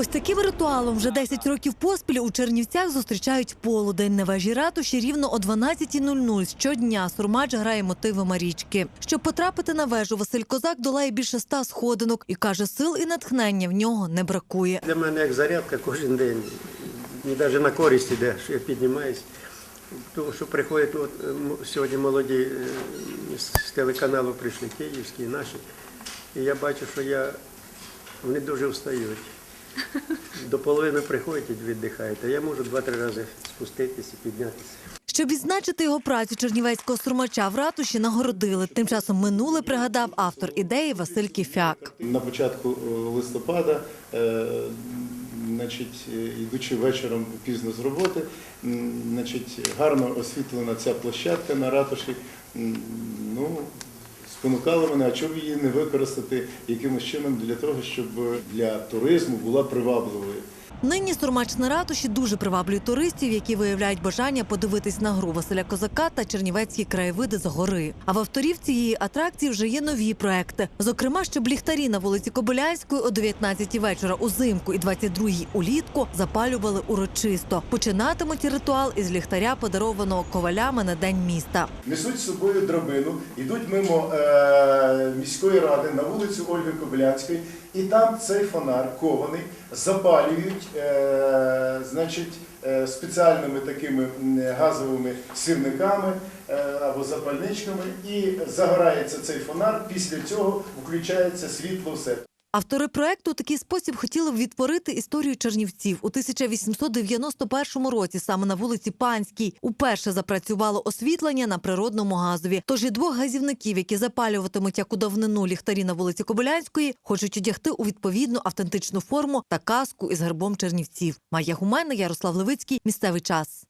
Ось таким ритуалом вже 10 років поспіль у Чернівцях зустрічають полудень на вежі ратуші рівно о 12.00 щодня. Сурмач грає мотиви Марічки. Щоб потрапити на вежу, Василь Козак долає більше ста сходинок і каже, сил і натхнення в нього не бракує. Для мене як зарядка кожен день. Навіть на користь іде, що я піднімаюсь. Тому що приходять от, сьогодні молоді е, з телеканалу прийшли київські, наші. І я бачу, що я, вони дуже встають. До половини приходять і віддихають, а я можу два-три рази спуститися і піднятися. Щоб відзначити його працю чернівецького сурмача в ратуші нагородили. Тим часом минуле пригадав автор ідеї Василь Кіфяк. На початку е, листопада, е, значить, е, йдучи вечором пізно з роботи, значить, гарно освітлена ця площадка на ратуші. Ну, спонукало мене, а чому її не використати якимось чином для того, щоб для туризму була привабливою. Нині сурмач на ратуші дуже приваблює туристів, які виявляють бажання подивитись на гру Василя Козака та чернівецькі краєвиди з гори. А в авторів цієї атракції вже є нові проекти. Зокрема, щоб ліхтарі на вулиці Кобиляцької о 19 вечора узимку і 22 улітку запалювали урочисто. Починатимуть ритуал із ліхтаря, подарованого ковалями на день міста. Несуть з собою драбину, йдуть мимо е, міської ради на вулицю Ольги Кобиляцької, і там цей фонар кований запалюють е, значить, е, спеціальними такими газовими сірниками е, або запальничками, і загорається цей фонар. Після цього включається світло все. Автори проекту такий спосіб хотіли б відтворити історію Чернівців. У 1891 році саме на вулиці Панській уперше запрацювало освітлення на природному газові. Тож і двох газівників, які запалюватимуть як у давнину ліхтарі на вулиці Кобилянської, хочуть одягти у відповідну автентичну форму та каску із гербом Чернівців. Майя Гумена, Ярослав Левицький. Місцевий час.